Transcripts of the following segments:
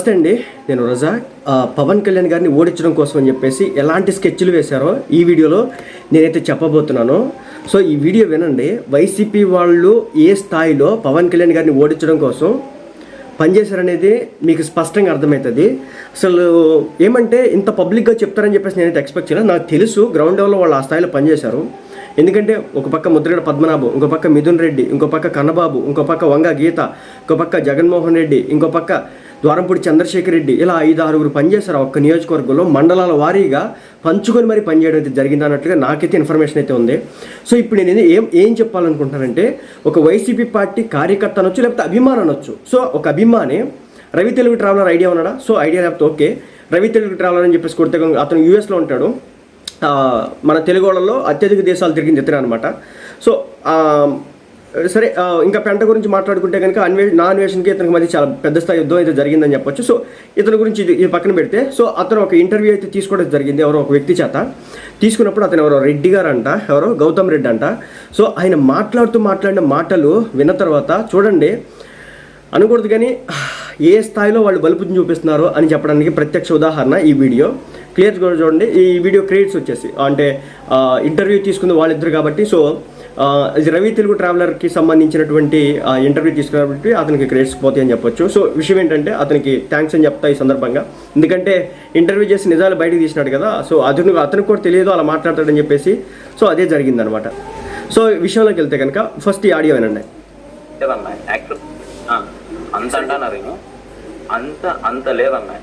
నమస్తే అండి నేను రజా పవన్ కళ్యాణ్ గారిని ఓడించడం కోసం అని చెప్పేసి ఎలాంటి స్కెచ్లు వేశారో ఈ వీడియోలో నేనైతే చెప్పబోతున్నాను. సో ఈ వీడియో వినండి. వైసీపీ వాళ్ళు ఏ స్థాయిలో పవన్ కళ్యాణ్ గారిని ఓడించడం కోసం పనిచేశారనేది మీకు స్పష్టంగా అర్థమవుతుంది. అసలు ఏమంటే ఇంత పబ్లిక్గా చెప్తారని చెప్పేసి నేనైతే ఎక్స్పెక్ట్ చేయలేదు. నాకు తెలుసు గ్రౌండ్ లెవెల్లో వాళ్ళు ఆ స్థాయిలో పనిచేశారు. ఎందుకంటే ఒక పక్క ముద్రగడ పద్మనాభం ఇంకో పక్క మిథున్ రెడ్డి ఇంకో పక్క కన్నబాబు ఇంకో పక్క వంగ గీత ఇంకో పక్క జగన్మోహన్ రెడ్డి ఇంకో పక్క ద్వారంపూడి చంద్రశేఖర్ రెడ్డి ఇలా ఐదు ఆరుగురు పనిచేశారు ఒక్క నియోజకవర్గంలో. మండలాల వారీగా పంచుకొని మరి పనిచేయడం అయితే జరిగింది అన్నట్లుగా నాకైతే ఇన్ఫర్మేషన్ అయితే ఉంది. సో ఇప్పుడు నేను ఏం ఏం చెప్పాలనుకుంటున్నానంటే ఒక వైసీపీ పార్టీ కార్యకర్త అనొచ్చు లేకపోతే అభిమానం అనొచ్చు. సో ఒక అభిమాని రవి తెలుగు ట్రావెలర్ ఐడియా ఉన్నాడా? సో ఐడియా లేకపోతే ఓకే. రవి తెలుగు ట్రావెలర్ అని చెప్పేసి కొడితే అతను యూఎస్లో ఉంటాడు. మన తెలుగు వాళ్ళలో అత్యధిక దేశాలు తిరిగింది ఇతనే అనమాట సో సరే ఇంకా పెంట గురించి మాట్లాడుకుంటే కనుక అన్వే నా అన్వేషణకి ఇతనికి మధ్య చాలా పెద్ద స్థాయి యుద్ధం అయితే జరిగిందని చెప్పొచ్చు. సో ఇతని గురించి ఇది పక్కన పెడితే సో అతను ఒక ఇంటర్వ్యూ అయితే తీసుకోవడం జరిగింది ఎవరో ఒక వ్యక్తి చేత. తీసుకున్నప్పుడు అతను ఎవరో రెడ్డి గారు అంట ఎవరో గౌతమ్ రెడ్డి అంట. సో ఆయన మాట్లాడుతూ మాట్లాడిన మాటలు విన్న తర్వాత చూడండి అనకూడదు కానీ ఏ స్థాయిలో వాళ్ళు బలుపుని చూపిస్తున్నారో అని చెప్పడానికి ప్రత్యక్ష ఉదాహరణ ఈ వీడియో. క్లియర్ కూడా చూడండి ఈ వీడియో క్రెడిట్స్ వచ్చేసి అంటే ఇంటర్వ్యూ తీసుకుంది వాళ్ళిద్దరు కాబట్టి సో రవి తెలుగు ట్రావెలర్కి సంబంధించినటువంటి ఇంటర్వ్యూ తీసుకున్న అతనికి క్రెడిట్స్ పోతాయి అని చెప్పొచ్చు. సో విషయం ఏంటంటే అతనికి థ్యాంక్స్ అని చెప్తా ఈ సందర్భంగా. ఎందుకంటే ఇంటర్వ్యూ చేసి నిజాలు బయటకు తీసినాడు కదా సో అతను అతనికి కూడా తెలియదు అలా మాట్లాడతాడని చెప్పేసి సో అదే జరిగిందనమాట. సో విషయంలోకి వెళ్తే కనుక ఫస్ట్ ఈ ఆడియో వినండి. అంత అంటున్నారు అంత అంత లేదన్నా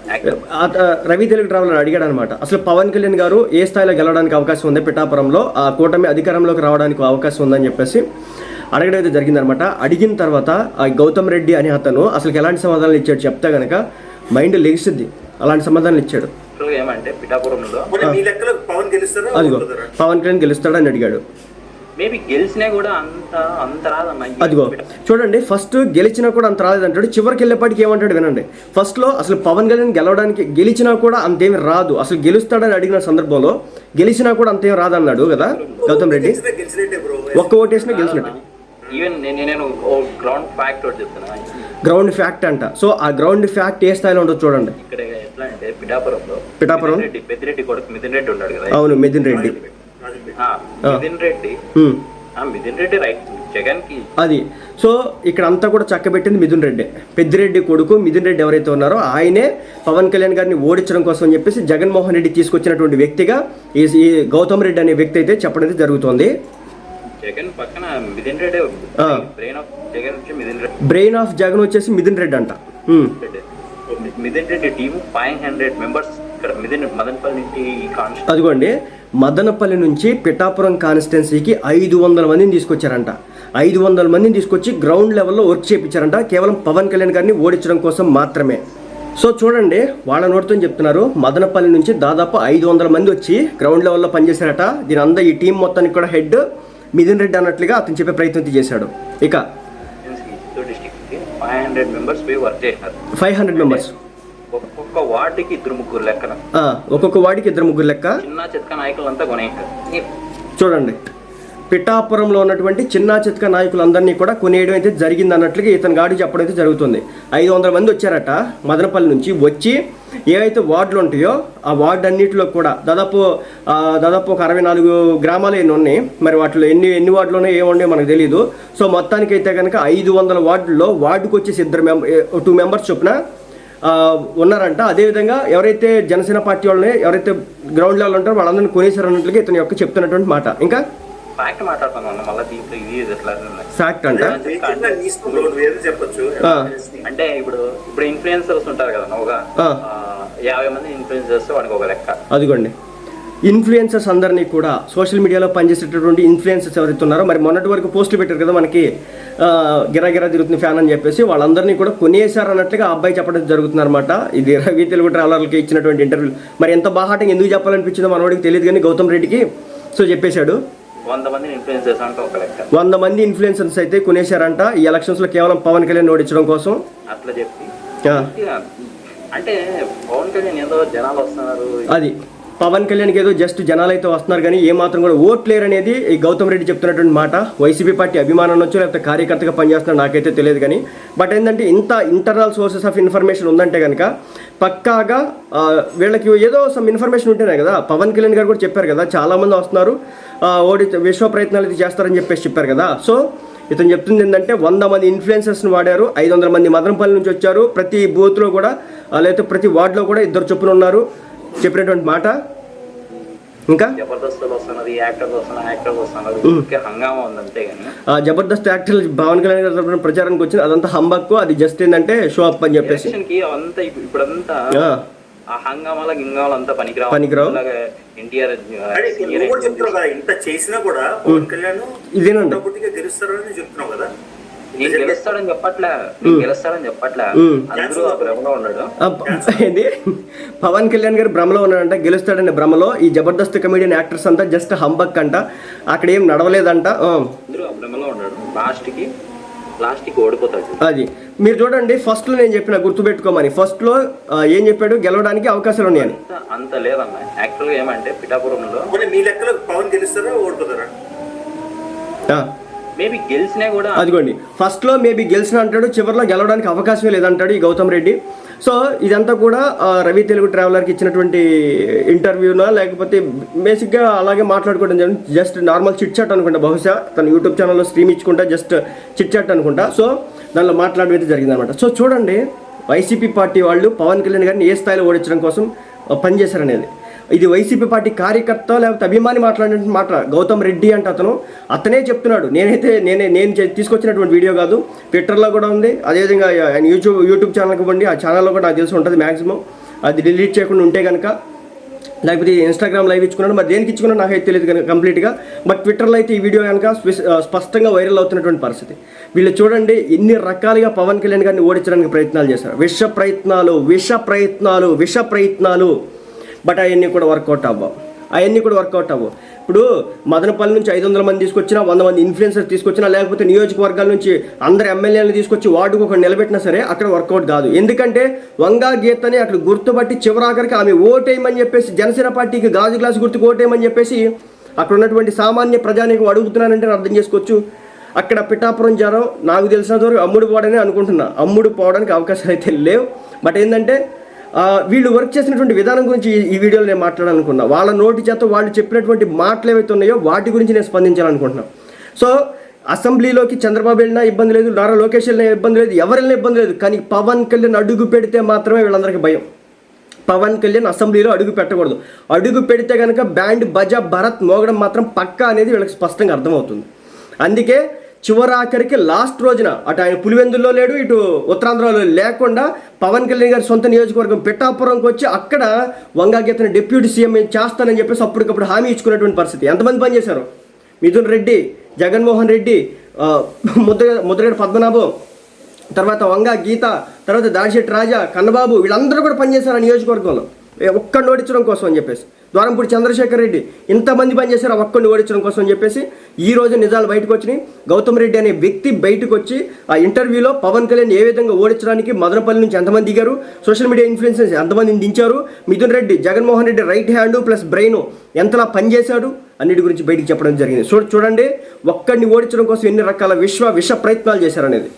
రవి తెలుగు ట్రావెలర్ అడిగాడు అనమాట అసలు పవన్ కళ్యాణ్ గారు ఏ స్థాయిలో గెలవడానికి అవకాశం ఉంది పిఠాపురంలో? ఆ కూటమి అధికారంలోకి రావడానికి అవకాశం ఉందని చెప్పేసి అడగడం అయితే జరిగిందనమాట. అడిగిన తర్వాత ఆ గౌతమ్ రెడ్డి అనే అతను అసలు ఎలాంటి సమాధానాలు ఇచ్చాడు చెప్తే గనక మైండ్ లెగిసిద్ది. అలాంటి సమాధానాలు ఇచ్చాడు. ఏమంటే పిఠాపురంలో? పవన్ కళ్యాణ్ గెలుస్తాడని అడిగాడు. మేబీ గెలిచినా కూడా అంత అంత రాదన్నా ఈ అదిగో చూడండి ఫస్ట్ గెలిచినా కూడా అంత రాలేదంటాడు. చివరికి వెళ్ళేపాటికి ఏమంటాడు వినండి. ఫస్ట్లో అసలు పవన్ కళ్యాణ్ గెలవడానికి గెలిచినా కూడా అంతేమి రాదు. అసలు గెలుస్తాడని అడిగిన సందర్భంలో గెలిచినా కూడా అంతేం రాదన్నాడు కదా గౌతమ్ రెడ్డి? ఒక్క ఓటేసినా గెలిచినట్టు. ఈవెన్ నేను గ్రౌండ్ ఫ్యాక్ట్ ఒకటి చెప్తున్నా. గ్రౌండ్ ఫ్యాక్ట్ అంట. సో ఆ గ్రౌండ్ ఫ్యాక్ట్ ఏ స్థాయిలో ఉండదు చూడండి. ఇక్కడ ఎట్లా అంటే పిఠాపురంలో పిఠాపురం? మిథున్ రెడ్డి కొడుకు మిథున్ రెడ్డి ఉన్నాడు కదా. అవును మిథున్ రెడ్డి. మిథున్ రెడ్డి. మిథున్ రెడ్డి రైట్ జగన్కి అది. సో ఇక్కడ అంతా కూడా చక్కబెట్టింది మిథున్ రెడ్డి. పెద్దిరెడ్డి కొడుకు మిథున్ రెడ్డి ఎవరైతే ఉన్నారో ఆయనే పవన్ కళ్యాణ్ గారిని ఓడించడం కోసం అని చెప్పేసి జగన్మోహన్ రెడ్డి తీసుకొచ్చినటువంటి వ్యక్తిగా ఈ గౌతమ్ రెడ్డి అనే వ్యక్తి అయితే చెప్పడం జరుగుతోంది. జగన్ పక్కన మిథున్ రెడ్డి. బ్రెయిన్ ఆఫ్ జగన్ వచ్చి మిథున్ రెడ్డి. బ్రెయిన్ ఆఫ్ జగన్ వచ్చేసి మిథున్ రెడ్డి అంట. Mithun Reddy. Team five hundred members ఇక్కడ మిథున్ మదన్పల్లి నుంచి అదిగోండి. మదనపల్లి నుంచి పిఠాపురం కాన్స్టిట్యున్సీకి ఐదు వందల మందిని తీసుకొచ్చారంట. ఐదు వందల మందిని తీసుకొచ్చి గ్రౌండ్ లెవెల్లో వర్క్ చేయించారంట కేవలం పవన్ కళ్యాణ్ గారిని ఓడించడం కోసం మాత్రమే. సో చూడండి వాళ్ళ నోటితో చెప్తున్నారు మదనపల్లి నుంచి దాదాపు ఐదు వందల మంది వచ్చి గ్రౌండ్ లెవెల్లో పనిచేశారట. దీని అంతా ఈ టీం మొత్తానికి కూడా హెడ్ మిథున్ రెడ్డి అన్నట్లుగా అతను చెప్పే ప్రయత్నం చేశాడు. ఇక ఫైవ్ హండ్రెడ్ మెంబర్స్ ఒక్కొక్క వార్డుకి ఇద్దరు ముగ్గురు లెక్కన. ఒక్కొక్క ఇద్దరు ముగ్గురు లెక్క? చిన్న చిత్క నాయకులంతా చూడండి. పిఠాపురంలో ఉన్నటువంటి చిన్న చిత్క నాయకులందరినీ కూడా కొనేయడం అయితే జరిగింది అన్నట్లుగా ఇతని గాడి చెప్పడం అయితే జరుగుతుంది. ఐదు వందల మంది వచ్చారట మదనపల్లి నుంచి. వచ్చి ఏవైతే వార్డులు ఉంటాయో ఆ వార్డు అన్నిటిలో కూడా దాదాపు దాదాపు ఒక అరవై నాలుగు గ్రామాలు ఎన్ని ఉన్నాయి? మరి వాటిలో ఎన్ని ఎన్ని వార్డులు ఉన్నాయో ఏముండే మనకు తెలియదు సో మొత్తానికి అయితే కనుక ఐదు వందల వార్డుల్లో వార్డుకు వచ్చేసి ఇద్దరు మెంబర్ టూ మెంబర్స్ చొప్పున ఉన్నారంట. అదేవిధంగా ఎవరైతే జనసేన పార్టీ వాళ్ళని ఎవరైతే గ్రౌండ్ లెవెల్ ఉంటారో వాళ్ళందరినీ కొనేశారు అన్నట్లుగా ఇతని యొక్క చెప్తున్నటువంటి మాట. ఇంకా? ఫ్యాక్ట్ మాట్లాడుతాను అన్న మళ్ళీ దీంట్లో ఇది ఎట్లా. ఫ్యాక్ట్ అంట. చెప్పొచ్చు. అంటే ఇప్పుడు ఇప్పుడు ఇన్ఫ్లుయెన్సర్స్ ఉంటారు కదా ఒక ఆ. యాభై మంది ఇన్ఫ్లుయెన్సర్స్ వాడికి ఒక లెక్క. అదిగోండి. ఇన్ఫ్లుయెన్సర్స్ అందరినీ కూడా సోషల్ మీడియాలో పనిచేసేటటువంటి ఇన్ఫ్లుయెన్సర్స్ ఎవరైతే ఉన్నారో మరి మొన్నటి వరకు పోస్టులు పెట్టారు కదా మనకి ఆ, గిరా గిరా తిరుగుతుంది ఫ్యాన్ అని చెప్పేసి వాళ్ళందరినీ కూడా కొనేశారు అన్నట్లుగా అబ్బాయి చెప్పడం జరుగుతుంది అనమాట ఇది రవి తెలుగు ట్రావెలర్కి ఇచ్చినటువంటి ఇంటర్వ్యూ మరి ఎంత బాహాటంగా ఎందుకు చెప్పాలనిపించిందో మనవాడికి తెలియదు కానీ గౌతమ్ రెడ్డికి సో చెప్పేశాడు. వంద మంది ఇన్ఫ్లుయెన్సర్స్ అంటే ఒక లెక్క. వంద మంది ఇన్ఫ్లుయెన్సర్స్ అయితే కొనేశారంట. ఈ ఎలక్షన్స్లో కేవలం పవన్ కళ్యాణ్ ఓడించడం కోసం. అట్లా చెప్పి. అంటే పవన్ కళ్యాణ్ ఏదో జనాలు వస్తున్నారు. అది. పవన్ కళ్యాణ్కి ఏదో జస్ట్ జనాలు అయితే వస్తున్నారు కానీ ఏ మాత్రం కూడా ఓట్లేరు అనేది ఈ గౌతమ్ రెడ్డి చెప్తున్నటువంటి మాట. వైసీపీ పార్టీ అభిమానం అనొచ్చు లేకపోతే కార్యకర్తగా పనిచేస్తున్నారు నాకైతే తెలియదు కానీ. బట్ ఏంటంటే ఇంత ఇంటర్నల్ సోర్సెస్ ఆఫ్ ఇన్ఫర్మేషన్ ఉందంటే కనుక పక్కాగా వీళ్ళకి ఏదో సమ్ ఇన్ఫర్మేషన్ ఉంటేనే కదా. పవన్ కళ్యాణ్ గారు కూడా చెప్పారు కదా చాలామంది వస్తున్నారు. ఓడి విశ్వ ప్రయత్నాలు అయితే చేస్తారని చెప్పేసి చెప్పారు కదా. సో ఇతను చెప్తుంది ఏంటంటే వంద మంది ఇన్ఫ్లుయెన్సర్స్ని వాడారు ఐదు వందల మంది మదనపల్లి నుంచి వచ్చారు. ప్రతి బూత్లో కూడా లేకపోతే ప్రతి వార్డులో కూడా ఇద్దరు చొప్పున ఉన్నారు. చెప్పినటువంటి మాట? ఇంకా? జబర్దస్త్ యాక్టర్ పవన్ కళ్యాణ్ గారి తరపున ప్రచారానికి వచ్చింది. అదంతా హంబక్కు అది జస్ట్ ఏంటంటే షో అప్ అని చెప్పేసి. ఇప్పుడంతా హంగామాల గింగామాల అంతా పనికిరావు. పనికిరావు. ఎన్టీఆర్ ఇంత చేసినా కూడా పవన్ కళ్యాణ్ ఇదేనండి. గెలుస్తారని చెప్తున్నావు కదా. గెలుస్తాడని చెప్పట్లే గెలుస్తాడని చెప్పట్లే. అందరూ ఆ భ్రమలో ఉన్నాడు. ఏంది? పవన్ కళ్యాణ్ గారు భ్రమలో ఉన్నాడంట గెలుస్తాడనే భ్రమలో ఈ జబర్దస్త్ కమెడియన్ యాక్టర్స్ అంతా జస్ట్ హంబక్ అంట అక్కడ ఏం నడవలేదంట అందరూ ఆ భ్రమలో ఉన్నాడు. లాస్ట్కి లాస్ట్కి ఓడిపోతాడు. అది. మీరు చూడండి ఫస్ట్లో నేను చెప్పిన గుర్తుపెట్టుకోమని. ఫస్ట్లో ఏం చెప్పాడు? గెలవడానికి అవకాశాలు ఉన్నాయని. అంత అంత లేదన్న యాక్చువల్గా ఏమంటే పిఠాపురంలో మీ లెక్కలో పవన్ గెలుస్తారా ఓడిపోతారా? ఆ, మేబీ గెలిచినా కూడా అదిగోండి. ఫస్ట్లో మేబీ గెలిచిన అంటాడు చివరిలో గెలవడానికి అవకాశమే లేదంటాడు ఈ గౌతమ్ రెడ్డి. సో ఇదంతా కూడా రవి తెలుగు ట్రావెలర్కి ఇచ్చినటువంటి ఇంటర్వ్యూనా లేకపోతే బేసిక్గా అలాగే మాట్లాడుకోవడం జరిగింది. జస్ట్ నార్మల్ చిట్ చాట్ అనుకుంటా బహుశా తన యూట్యూబ్ ఛానల్లో స్ట్రీమ్ ఇచ్చుకుంటా జస్ట్ చిట్ చాట్ అనుకుంటా. సో దానిలో మాట్లాడడం అయితే జరిగిందనమాట సో చూడండి వైసీపీ పార్టీ వాళ్ళు పవన్ కళ్యాణ్ గారిని ఏ స్థాయిలో ఓడించడం కోసం పనిచేశారనేది. ఇది వైసీపీ పార్టీ కార్యకర్త లేకపోతే అభిమాని మాట్లాడిన మాట గౌతమ్ రెడ్డి అంటే అతను. అతనే చెప్తున్నాడు. నేనైతే నేనే నేను తీసుకొచ్చినటువంటి వీడియో కాదు. ట్విట్టర్లో కూడా ఉంది. అదేవిధంగా ఆయన యూట్యూబ్ యూట్యూబ్ ఛానల్కి ఇవ్వండి ఆ ఛానల్లో కూడా నాకు తెలిసి ఉంటుంది మ్యాక్సిమం అది డిలీట్ చేయకుండా ఉంటే కనుక లేకపోతే ఇన్స్టాగ్రామ్ లైవ్ ఇచ్చుకున్నాడు. మరి దేనికి ఇచ్చుకున్నాడు నాకైతే తెలియదు కనుక కంప్లీట్గా. బట్ ట్విట్టర్లో అయితే ఈ వీడియో కనుక స్పష్టంగా వైరల్ అవుతున్నటువంటి పరిస్థితి. వీళ్ళు చూడండి ఎన్ని రకాలుగా పవన్ కళ్యాణ్ గారిని ఓడించడానికి ప్రయత్నాలు చేశారు. విష ప్రయత్నాలు విష ప్రయత్నాలు విష ప్రయత్నాలు. బట్ అవన్నీ కూడా వర్కౌట్ అవ్వవు. అవన్నీ కూడా వర్కౌట్ అవ్వవు. ఇప్పుడు మదనపల్లి నుంచి ఐదు వందల మంది తీసుకొచ్చినా వంద మంది ఇన్ఫ్లుయెన్సర్ తీసుకొచ్చినా లేకపోతే నియోజకవర్గాల నుంచి అందరు ఎమ్మెల్యేలను తీసుకొచ్చి వార్డుకు ఒక నిలబెట్టినా సరే అక్కడ వర్కౌట్ కాదు. ఎందుకంటే వంగా గీతని అక్కడ గుర్తుపట్టి చివరాఖరికి ఆమె ఓటేయమని చెప్పేసి జనసేన పార్టీకి గాజు గ్లాసు గుర్తుకు ఓటేయమని చెప్పేసి అక్కడ ఉన్నటువంటి సామాన్య ప్రజానికి అడుగుతున్నానంటే అర్థం చేసుకోవచ్చు. అక్కడ పిఠాపురం జ్వరం నాకు తెలిసినంత అమ్ముడు పోవడని అనుకుంటున్నా. అమ్ముడు పోవడానికి అవకాశాలు అయితే లేవు. బట్ ఏంటంటే వీళ్ళు వర్క్ చేసినటువంటి విధానం గురించి ఈ- వీడియోలో నేను మాట్లాడాలనుకున్నా. వాళ్ళ నోటి చేత వాళ్ళు చెప్పినటువంటి మాటలు ఏవైతే ఉన్నాయో వాటి గురించి నేను స్పందించాలనుకుంటున్నా. సో అసెంబ్లీలోకి చంద్రబాబు వెళ్ళినా ఇబ్బంది లేదు నారా లోకేష్ వెళ్ళినా ఇబ్బంది లేదు ఎవరు వెళ్ళినా ఇబ్బంది లేదు కానీ పవన్ కళ్యాణ్ అడుగు పెడితే మాత్రమే వీళ్ళందరికీ భయం. పవన్ కళ్యాణ్ అసెంబ్లీలో అడుగు పెట్టకూడదు. అడుగు పెడితే కనుక బ్యాండ్ బజా భరత్ మోగడం మాత్రం పక్కా అనేది వీళ్ళకి స్పష్టంగా అర్థమవుతుంది. అందుకే చివరాఖరికి లాస్ట్ రోజున అటు ఆయన పులివెందుల్లో లేడు ఇటు ఉత్తరాంధ్రలో లేకుండా పవన్ కళ్యాణ్ గారి సొంత నియోజకవర్గం పిఠాపురంకి వచ్చి అక్కడ వంగాగీతని డిప్యూటీ సీఎం చేస్తానని చెప్పేసి అప్పటికప్పుడు హామీ ఇచ్చుకున్నటువంటి పరిస్థితి. ఎంతమంది పనిచేశారు మిథున్ రెడ్డి జగన్మోహన్ రెడ్డి ముద్ర ముద్రగడ పద్మనాభం తర్వాత వంగ గీత తర్వాత దాడిశెట్టి రాజా కన్నబాబు వీళ్ళందరూ కూడా పనిచేశారు ఆ నియోజకవర్గంలో. ఒక్కడిని ఓడించడం కోసం అని చెప్పేసి. ద్వారంపూడి చంద్రశేఖర్ రెడ్డి ఇంతమంది పనిచేశారు ఆ ఒక్కడిని ఓడించడం కోసం అని చెప్పేసి. ఈ రోజు నిజాలు బయటకు వచ్చినాయి. గౌతమ్ రెడ్డి అనే వ్యక్తి బయటకు వచ్చి ఆ ఇంటర్వ్యూలో పవన్ కళ్యాణ్ ఏ విధంగా ఓడించడానికి మదనపల్లి నుంచి ఎంతమంది దిగారు. సోషల్ మీడియా ఇన్ఫ్లుయెన్సెస్ ఎంతమందిని దించారు. Mithun Reddy Jaganmohan Reddy right hand plus brain ఎంతలా పనిచేశాడు అన్నిటి గురించి బయటికి చెప్పడం జరిగింది. చూడండి ఒక్కడిని ఓడించడం కోసం ఎన్ని రకాల విశ్వ విష ప్రయత్నాలు చేశారనేది.